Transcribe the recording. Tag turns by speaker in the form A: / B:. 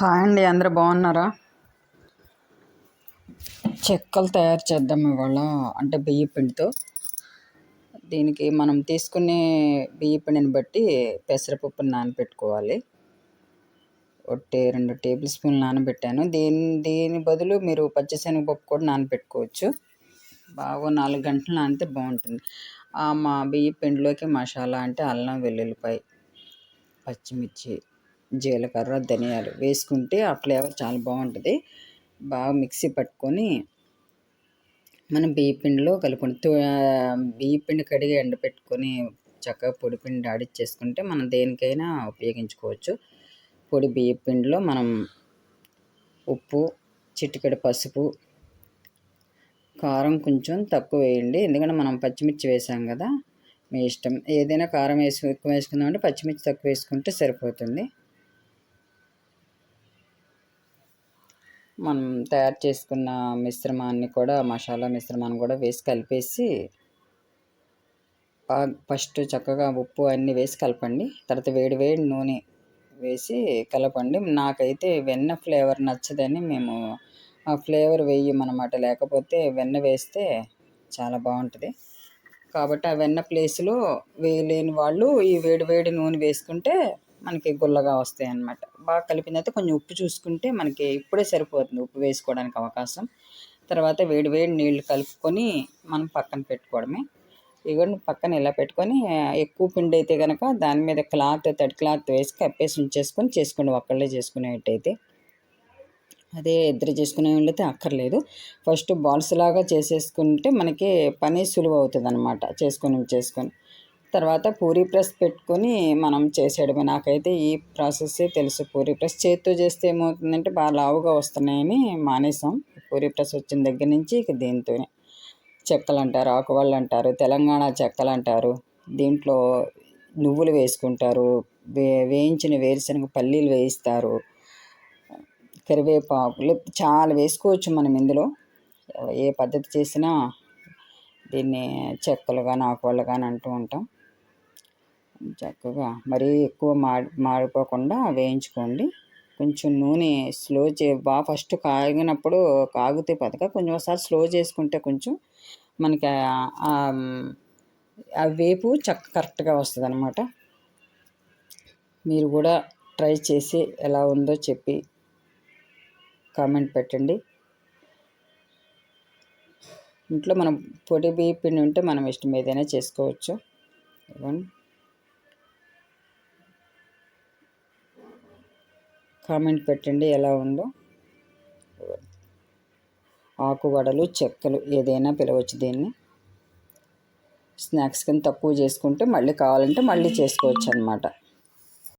A: Hi అండి అందరూ బాగున్నారా? చెక్కలు తయారు చేద్దాం ఇవాళ అంటే బియ్య పిండితో. దీనికి మనం తీసుకునే బియ్య పిండిని బట్టి పెసరపప్పుని నానబెట్టుకోవాలి. ఒకటి రెండు టేబుల్ స్పూన్లు నానబెట్టాను. దీని దీని బదులు మీరు పచ్చిశనగపప్పు కూడా నానబెట్టుకోవచ్చు. బాగా నాలుగు గంటలు నానితే బాగుంటుంది. మా బియ్య పిండిలోకి మసాలా అంటే అల్లం వెల్లుల్లిపాయ పచ్చిమిర్చి జీలకర్ర ధనియాలు వేసుకుంటే ఆ ఫ్లేవర్ చాలా బాగుంటుంది. బాగా మిక్సీ పట్టుకొని మనం బియ్య పిండిలో కలుపుకొని బియ్య పిండి కడిగి ఎండపెట్టుకొని చక్కగా పొడి పిండి ఆడిచ్చేసుకుంటే మనం దేనికైనా ఉపయోగించుకోవచ్చు. పొడి బియ్య పిండిలో మనం ఉప్పు చిటికెడ పసుపు కారం కొంచెం తక్కువ వేయండి. ఎందుకంటే మనం పచ్చిమిర్చి వేసాం కదా మీ ఇష్టం. ఏదైనా కారం వేసి ఎక్కువ వేసుకుందామంటే పచ్చిమిర్చి తక్కువ వేసుకుంటే సరిపోతుంది. మనం తయారు చేసుకున్న మిశ్రమాన్ని కూడా మసాలా మిశ్రమాన్ని కూడా వేసి కలిపేసి ఫస్ట్ చక్కగా ఉప్పు అన్నీ వేసి కలపండి. తర్వాత వేడి వేడి నూనె వేసి కలపండి. నాకైతే వెన్న ఫ్లేవర్ నచ్చదని మేము ఆ ఫ్లేవర్ వేయమన్నమాట. లేకపోతే వెన్న వేస్తే చాలా బాగుంటుంది. కాబట్టి ఆ వెన్న ప్లేస్లో వేయలేని వాళ్ళు ఈ వేడి వేడి నూనె వేసుకుంటే మనకి గుల్లగా వస్తాయి అన్నమాట బాగా కలిపిన తర్వాత కొంచెం ఉప్పు చూసుకుంటే మనకి ఇప్పుడే సరిపోతుంది ఉప్పు వేసుకోవడానికి అవకాశం. తర్వాత వేడి వేడి నీళ్ళు కలుపుకొని మనం పక్కన పెట్టుకోవడమే. ఇవన్నీ పక్కన ఇలా పెట్టుకొని ఎక్కువ పిండి అయితే కనుక దాని మీద క్లాత్ తడి క్లాత్ వేసి కప్పేసి ఉంచేసుకొని చేసుకోండి. ఒక్కళ్ళే చేసుకునేటైతే. అదే ఇద్దరు చేసుకునే వాళ్ళైతే అక్కర్లేదు. ఫస్ట్ బాల్స్ లాగా చేసేసుకుంటే మనకి పని సులువు అవుతుంది అనమాట చేసుకొని చేసుకొని. తర్వాత పూరీ ప్రెస్ పెట్టుకొని మనం చేసేయడమే. నాకైతే ఈ ప్రాసెస్సే తెలుసు. పూరీ ప్రెస్ చేతితో చేస్తే ఏమవుతుందంటే బాగా లావుగా వస్తున్నాయని మానేసాం. పూరీ ప్రెస్ వచ్చిన దగ్గర నుంచి ఇక దీంతోనే. చెక్కలు అంటారు ఆకువాళ్ళు అంటారు తెలంగాణ చెక్కలు అంటారు దీంట్లో నువ్వులు వేసుకుంటారు వే వేయించిన వేరుశనగ పల్లీలు వేయిస్తారు. కరివేపాకులు చాలా వేసుకోవచ్చు మనం ఇందులో. ఏ పద్ధతి చేసినా దీన్ని చెక్కలు కానీ ఆకువాళ్ళు కానీ అంటూ ఉంటాం. చక్కగా మరీ ఎక్కువ మాడి మాడిపోకుండా వేయించుకోండి. కొంచెం నూనె స్లో చే బాగా ఫస్ట్ కాగినప్పుడు కాగితే పదక కొంచెం ఒకసారి స్లో చేసుకుంటే కొంచెం మనకి ఆ వేపు చక్క కరెక్ట్గా వస్తుంది అనమాట మీరు కూడా ట్రై చేసి ఎలా ఉందో చెప్పి కామెంట్ పెట్టండి. ఇంట్లో మనం పొడి బియ్య పిండి ఉంటే మనం ఇష్టం ఏదైనా చేసుకోవచ్చు. ఇవ్వండి కామెంట్ పెట్టండి ఎలా ఉందో. ఆకు వడలు చెక్కలు ఏదైనా పిలవచ్చు దీన్ని. స్నాక్స్ కింద తక్కువ చేసుకుంటే మళ్ళీ కావాలంటే మళ్ళీ చేసుకోవచ్చు అనమాట